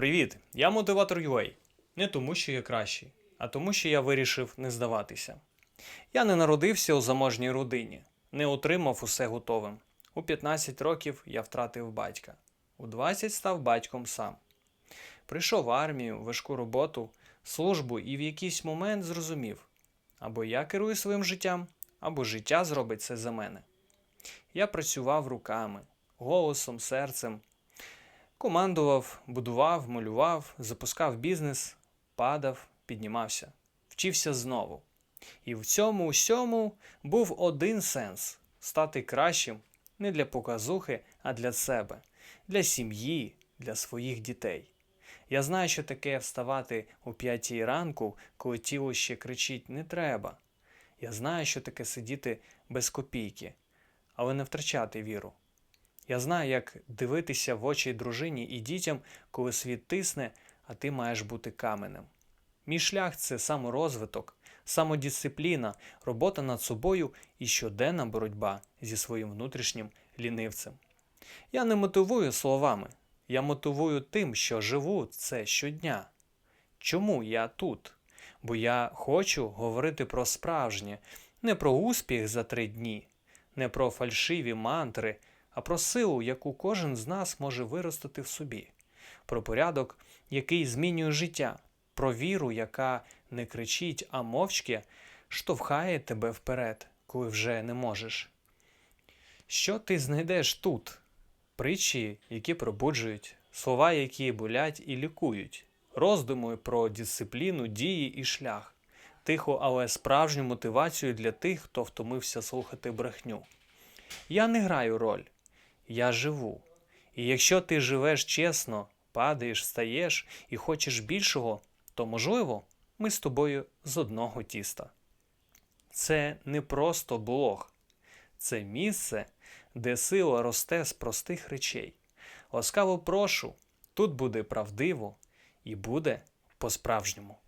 Привіт! Я мотиватор UA. Не тому, що я кращий, а тому, що я вирішив не здаватися. Я не народився у заможній родині, не отримав усе готовим. У 15 років я втратив батька, у 20 став батьком сам. Прийшов в армію, важку роботу, службу і в якийсь момент зрозумів: або я керую своїм життям, або життя зробить це за мене. Я працював руками, голосом, серцем, командував, будував, малював, запускав бізнес, падав, піднімався, вчився знову. І в цьому усьому був один сенс стати кращим не для показухи, а для себе, для сім'ї, для своїх дітей. Я знаю, що таке вставати о п'ятій ранку, коли тіло ще кричить не треба. Я знаю, що таке сидіти без копійки, але не втрачати віру. Я знаю, як дивитися в очі дружині і дітям, коли світ тисне, а ти маєш бути каменем. Мій шлях це саморозвиток, самодисципліна, робота над собою і щоденна боротьба зі своїм внутрішнім лінивцем. Я не мотивую словами, я мотивую тим, що живу це щодня. Чому я тут? Бо я хочу говорити про справжнє, не про успіх за три дні, не про фальшиві мантри, а про силу, яку кожен з нас може виростити в собі, про порядок, який змінює життя, про віру, яка не кричить, а мовчки штовхає тебе вперед, коли вже не можеш. Що ти знайдеш тут? Притчі, які пробуджують, слова, які болять і лікують, роздуми про дисципліну, дії і шлях, тиху, але справжню мотивацію для тих, хто втомився слухати брехню. Я не граю роль, я живу. І якщо ти живеш чесно, падаєш, встаєш і хочеш більшого, то можливо, ми з тобою з одного тіста. Це не просто блог, це місце, де сила росте з простих речей. Ласкаво прошу, тут буде правдиво і буде по-справжньому.